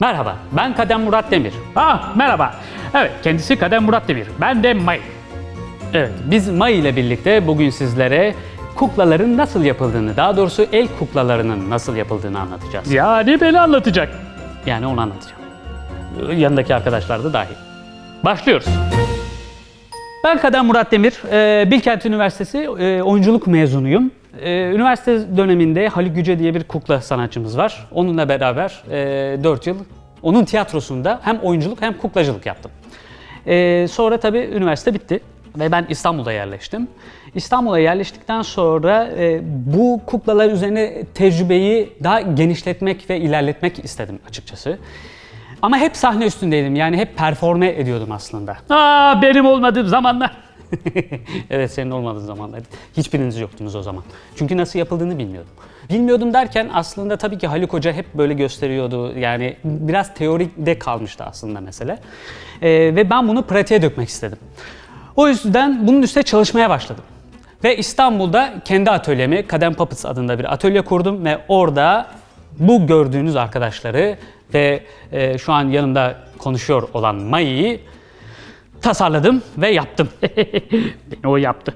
Merhaba, ben Kadem Murat Demir. Ah merhaba. Evet kendisi Kadem Murat Demir. Ben de May. Evet, biz May ile birlikte bugün sizlere kuklaların nasıl yapıldığını, daha doğrusu el kuklalarının nasıl yapıldığını anlatacağız. Yani beni anlatacak. Yani onu anlatacağım. Yanındaki arkadaşlar da dahil. Başlıyoruz. Ben Kadem Murat Demir, e, Bilkent Üniversitesi e, oyunculuk mezunuyum. E, Üniversite döneminde Haluk Yüce diye bir kukla sanatçımız var. Onunla beraber 4 yıl onun tiyatrosunda hem oyunculuk hem kuklacılık yaptım. E, Sonra tabii üniversite bitti ve ben İstanbul'da yerleştim. İstanbul'a yerleştikten sonra e, bu kuklalar üzerine tecrübeyi daha genişletmek ve ilerletmek istedim açıkçası. Ama hep sahne üstündeydim yani hep performe ediyordum aslında. Aa benim olmadığım zamanlar. evet senin olmadığın zamanlar. Hiçbiriniz yoktunuz o zaman. Çünkü nasıl yapıldığını bilmiyordum. Bilmiyordum derken aslında tabii ki Haluk Hoca hep böyle gösteriyordu. Yani biraz teoride kalmıştı aslında mesele. Ee, ve ben bunu pratiğe dökmek istedim. O yüzden bunun üstüne çalışmaya başladım. Ve İstanbul'da kendi atölyemi Kadem Puppets adında bir atölye kurdum ve orada bu gördüğünüz arkadaşları ve e, şu an yanımda konuşuyor olan Mayı'yı tasarladım ve yaptım. Beni o yaptı.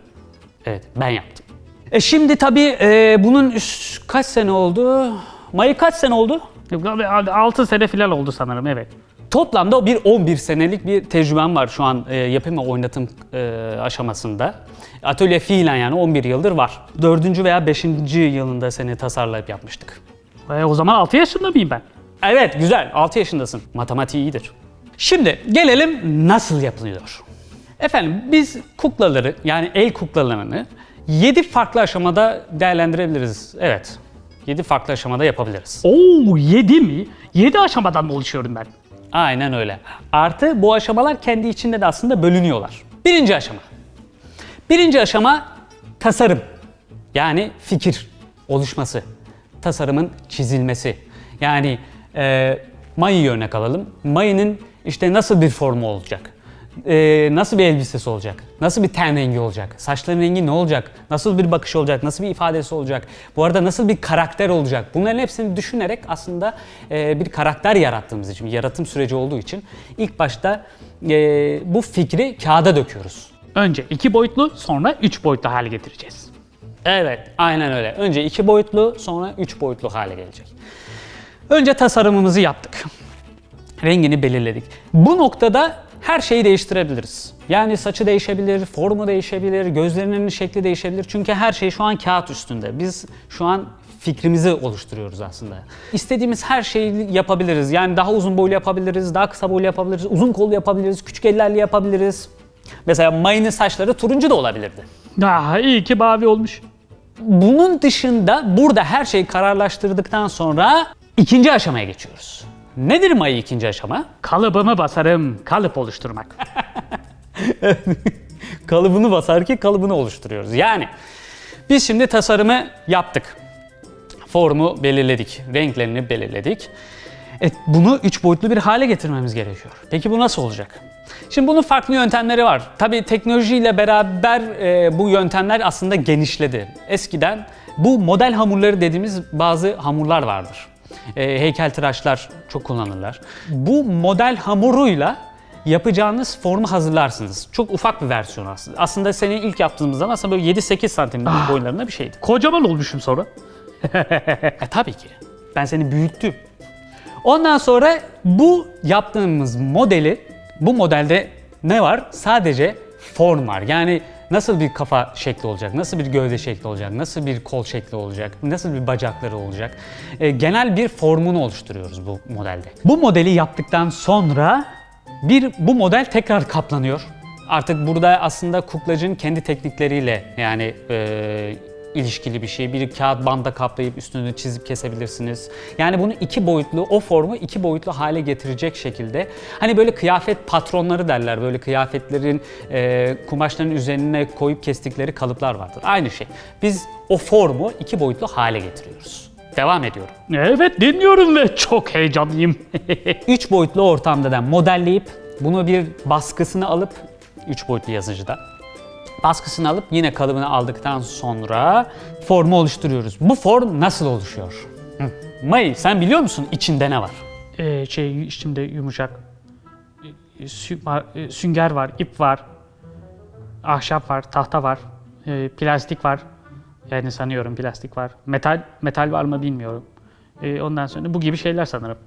Evet, ben yaptım. E şimdi tabii e, bunun üst- kaç sene oldu? Mayı kaç sene oldu? 6 sene falan oldu sanırım evet. Toplamda bir 11 senelik bir tecrübem var şu an e, yapım ve oynatım e, aşamasında. Atölye fiilen yani 11 yıldır var. 4. veya 5. yılında seni tasarlayıp yapmıştık. E, o zaman 6 yaşında mıyım ben? Evet güzel 6 yaşındasın. Matematiği iyidir. Şimdi gelelim nasıl yapılıyor. Efendim biz kuklaları yani el kuklalarını 7 farklı aşamada değerlendirebiliriz. Evet. 7 farklı aşamada yapabiliriz. Oo 7 mi? 7 aşamadan mı oluşuyorum ben? Aynen öyle. Artı bu aşamalar kendi içinde de aslında bölünüyorlar. Birinci aşama. Birinci aşama tasarım. Yani fikir oluşması. Tasarımın çizilmesi. Yani e, Mayı'yı örnek alalım. Mayı'nın işte nasıl bir formu olacak? E, nasıl bir elbisesi olacak? Nasıl bir ten rengi olacak? Saçların rengi ne olacak? Nasıl bir bakış olacak? Nasıl bir ifadesi olacak? Bu arada nasıl bir karakter olacak? Bunların hepsini düşünerek aslında e, bir karakter yarattığımız için, bir yaratım süreci olduğu için ilk başta e, bu fikri kağıda döküyoruz. Önce 2 boyutlu sonra 3 boyutlu hale getireceğiz. Evet, aynen öyle. Önce iki boyutlu, sonra üç boyutlu hale gelecek. Önce tasarımımızı yaptık. Rengini belirledik. Bu noktada her şeyi değiştirebiliriz. Yani saçı değişebilir, formu değişebilir, gözlerinin şekli değişebilir. Çünkü her şey şu an kağıt üstünde. Biz şu an fikrimizi oluşturuyoruz aslında. İstediğimiz her şeyi yapabiliriz. Yani daha uzun boylu yapabiliriz, daha kısa boylu yapabiliriz, uzun kollu yapabiliriz, küçük ellerle yapabiliriz. Mesela Mayı'nın saçları turuncu da olabilirdi. Ah iyi ki mavi olmuş. Bunun dışında burada her şeyi kararlaştırdıktan sonra ikinci aşamaya geçiyoruz. Nedir Mayı ikinci aşama? Kalıbımı basarım, kalıp oluşturmak. Kalıbını basar ki kalıbını oluşturuyoruz. Yani biz şimdi tasarımı yaptık. Formu belirledik, renklerini belirledik. E, bunu üç boyutlu bir hale getirmemiz gerekiyor. Peki bu nasıl olacak? Şimdi bunun farklı yöntemleri var. Tabii teknolojiyle beraber e, bu yöntemler aslında genişledi. Eskiden bu model hamurları dediğimiz bazı hamurlar vardır. E, heykeltıraşlar çok kullanırlar. Bu model hamuruyla yapacağınız formu hazırlarsınız. Çok ufak bir versiyon aslında. Aslında senin ilk yaptığımız zaman aslında böyle 7-8 santim boylarında bir şeydi. Kocaman olmuşum sonra. E tabii ki. Ben seni büyüttüm. Ondan sonra bu yaptığımız modeli, bu modelde ne var? Sadece form var. Yani nasıl bir kafa şekli olacak, nasıl bir gövde şekli olacak, nasıl bir kol şekli olacak, nasıl bir bacakları olacak. E, genel bir formunu oluşturuyoruz bu modelde. Bu modeli yaptıktan sonra bir bu model tekrar kaplanıyor. Artık burada aslında kuklacın kendi teknikleriyle yani e, ilişkili bir şey. Bir kağıt banda kaplayıp üstünü çizip kesebilirsiniz. Yani bunu iki boyutlu, o formu iki boyutlu hale getirecek şekilde. Hani böyle kıyafet patronları derler. Böyle kıyafetlerin e, kumaşların üzerine koyup kestikleri kalıplar vardır. Aynı şey. Biz o formu iki boyutlu hale getiriyoruz. Devam ediyorum. Evet dinliyorum ve çok heyecanlıyım. Üç boyutlu ortamda da modelleyip bunu bir baskısını alıp üç boyutlu yazıcıda baskısını alıp yine kalıbını aldıktan sonra formu oluşturuyoruz. Bu form nasıl oluşuyor? Hı. May sen biliyor musun içinde ne var? Ee, şey şimdi yumuşak. Var- e, sünger var, ip var. Ahşap var, tahta var. ee, plastik var. Yani sanıyorum plastik var. Metal metal var mı bilmiyorum. Ondan sonra bu gibi şeyler sanırım.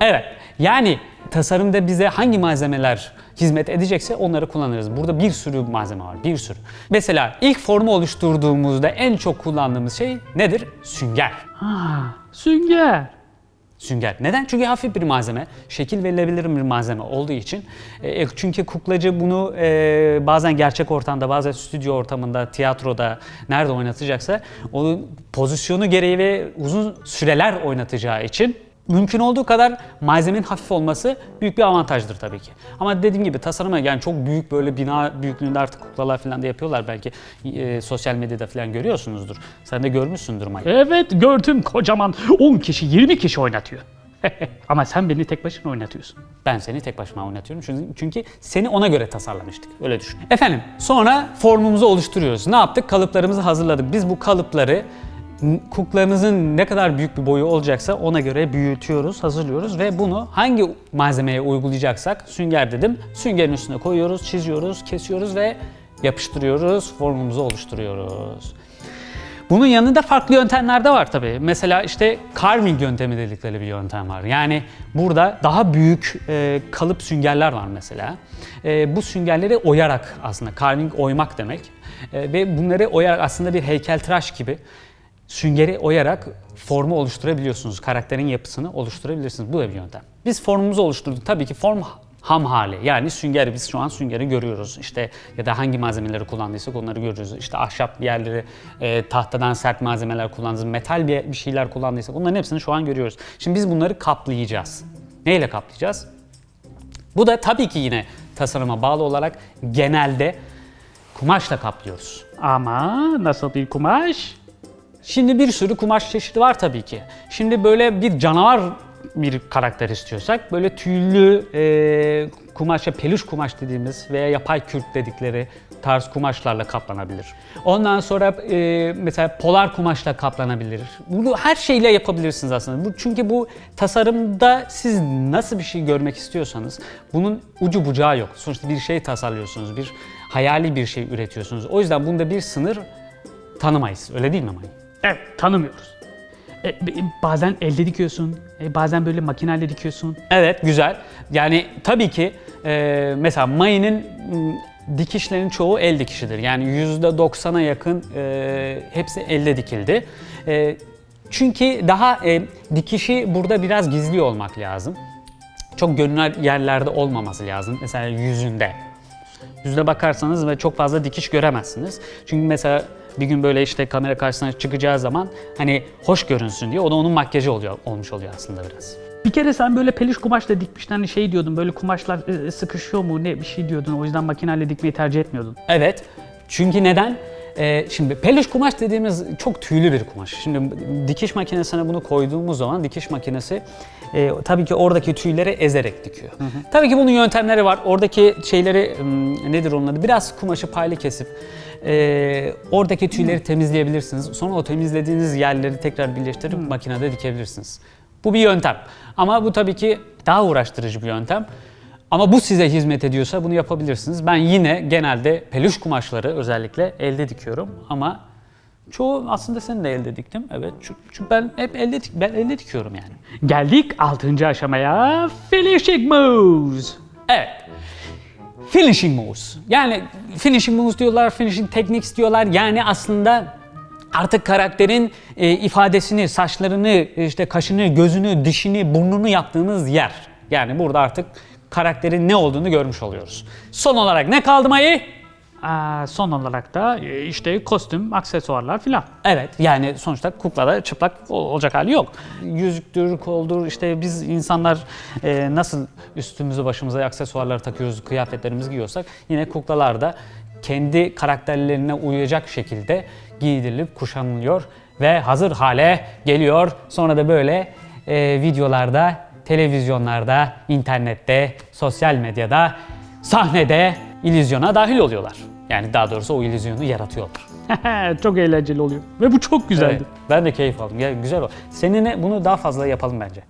Evet. Yani tasarımda bize hangi malzemeler hizmet edecekse onları kullanırız. Burada bir sürü malzeme var. Bir sürü. Mesela ilk formu oluşturduğumuzda en çok kullandığımız şey nedir? Sünger. Ha, sünger. Sünger. Neden? Çünkü hafif bir malzeme, şekil verilebilir bir malzeme olduğu için. E, çünkü kuklacı bunu e, bazen gerçek ortamda, bazen stüdyo ortamında, tiyatroda, nerede oynatacaksa onun pozisyonu gereği ve uzun süreler oynatacağı için mümkün olduğu kadar malzemenin hafif olması büyük bir avantajdır tabii ki. Ama dediğim gibi tasarıma yani çok büyük böyle bina büyüklüğünde artık kuklalar falan da yapıyorlar belki e, sosyal medyada falan görüyorsunuzdur. Sen de görmüşsündür Mike. Evet gördüm kocaman 10 kişi 20 kişi oynatıyor. Ama sen beni tek başına oynatıyorsun. Ben seni tek başıma oynatıyorum çünkü, çünkü seni ona göre tasarlamıştık. Öyle düşün. Efendim sonra formumuzu oluşturuyoruz. Ne yaptık? Kalıplarımızı hazırladık. Biz bu kalıpları kuklamızın ne kadar büyük bir boyu olacaksa ona göre büyütüyoruz, hazırlıyoruz ve bunu hangi malzemeye uygulayacaksak sünger dedim. Süngerin üstüne koyuyoruz, çiziyoruz, kesiyoruz ve yapıştırıyoruz, formumuzu oluşturuyoruz. Bunun yanında farklı yöntemler de var tabii. Mesela işte carving yöntemi dedikleri bir yöntem var. Yani burada daha büyük e, kalıp süngerler var mesela. E, bu süngerleri oyarak aslında carving oymak demek. E, ve bunları oyarak aslında bir heykeltıraş gibi süngeri oyarak formu oluşturabiliyorsunuz. Karakterin yapısını oluşturabilirsiniz. Bu da bir yöntem. Biz formumuzu oluşturduk. Tabii ki form ham hali. Yani süngeri biz şu an süngeri görüyoruz. İşte ya da hangi malzemeleri kullandıysak onları görüyoruz. İşte ahşap yerleri, e, tahtadan sert malzemeler kullandıysak, metal bir, bir şeyler kullandıysak onların hepsini şu an görüyoruz. Şimdi biz bunları kaplayacağız. Neyle kaplayacağız? Bu da tabii ki yine tasarıma bağlı olarak genelde kumaşla kaplıyoruz. Ama nasıl bir kumaş? Şimdi bir sürü kumaş çeşidi var tabii ki. Şimdi böyle bir canavar bir karakter istiyorsak böyle tüylü e, kumaşa peluş kumaş dediğimiz veya yapay kürk dedikleri tarz kumaşlarla kaplanabilir. Ondan sonra e, mesela polar kumaşla kaplanabilir. Bunu her şeyle yapabilirsiniz aslında. Bu çünkü bu tasarımda siz nasıl bir şey görmek istiyorsanız bunun ucu bucağı yok. Sonuçta bir şey tasarlıyorsunuz, bir hayali bir şey üretiyorsunuz. O yüzden bunda bir sınır tanımayız. Öyle değil mi May? Evet tanımıyoruz. E, bazen elde dikiyorsun, e, bazen böyle makineyle dikiyorsun. Evet güzel. Yani tabii ki e, mesela mayının m, dikişlerin çoğu el dikişidir. Yani %90'a yakın e, hepsi elde dikildi. E, çünkü daha e, dikişi burada biraz gizli olmak lazım. Çok görünen yerlerde olmaması lazım. Mesela yüzünde. Yüzüne bakarsanız ve çok fazla dikiş göremezsiniz. Çünkü mesela bir gün böyle işte kamera karşısına çıkacağı zaman hani hoş görünsün diye o da onun makyajı oluyor olmuş oluyor aslında biraz. Bir kere sen böyle peluş kumaşla dikmiştin hani şey diyordun böyle kumaşlar e, sıkışıyor mu ne bir şey diyordun o yüzden makineyle dikmeyi tercih etmiyordun. Evet. Çünkü neden? Ee, şimdi peluş kumaş dediğimiz çok tüylü bir kumaş. Şimdi dikiş makinesine bunu koyduğumuz zaman dikiş makinesi e, tabii ki oradaki tüyleri ezerek dikiyor. Tabii ki bunun yöntemleri var. Oradaki şeyleri nedir onun adı? Biraz kumaşı paylı kesip e, oradaki tüyleri temizleyebilirsiniz. Sonra o temizlediğiniz yerleri tekrar birleştirip makinede dikebilirsiniz. Bu bir yöntem. Ama bu tabii ki daha uğraştırıcı bir yöntem. Ama bu size hizmet ediyorsa bunu yapabilirsiniz. Ben yine genelde peluş kumaşları özellikle elde dikiyorum ama çoğu aslında senin de elde diktim. Evet çünkü ben hep elde dik- ben elde dikiyorum yani. Geldik 6. aşamaya finishing moves. Evet. Finishing moves. Yani finishing moves diyorlar, finishing techniques diyorlar. Yani aslında artık karakterin e, ifadesini, saçlarını, işte kaşını, gözünü, dişini, burnunu yaptığımız yer. Yani burada artık karakterin ne olduğunu görmüş oluyoruz. Son olarak ne kaldı Mayı? Aa, son olarak da e, işte kostüm, aksesuarlar filan. Evet yani sonuçta kuklada çıplak ol- olacak hali yok. Yüzüktür, koldur işte biz insanlar e, nasıl üstümüzü başımıza aksesuarlar takıyoruz, kıyafetlerimizi giyiyorsak yine kuklalar da kendi karakterlerine uyacak şekilde giydirilip kuşanılıyor ve hazır hale geliyor. Sonra da böyle e, videolarda, televizyonlarda, internette, sosyal medyada, sahnede illüzyona dahil oluyorlar. Yani daha doğrusu o illüzyonu yaratıyorlar. çok eğlenceli oluyor. Ve bu çok güzeldi. Evet, ben de keyif aldım. Ya, güzel o. Seninle bunu daha fazla yapalım bence.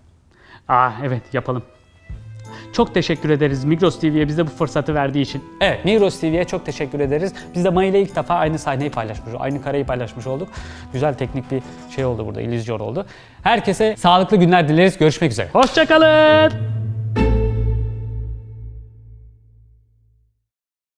Aa evet yapalım. Çok teşekkür ederiz Migros TV'ye bize bu fırsatı verdiği için. Evet, Migros TV'ye çok teşekkür ederiz. Biz de May ile ilk defa aynı sahneyi paylaşmış, aynı kareyi paylaşmış olduk. Güzel teknik bir şey oldu burada, illüzyon oldu. Herkese sağlıklı günler dileriz. Görüşmek üzere. Hoşçakalın.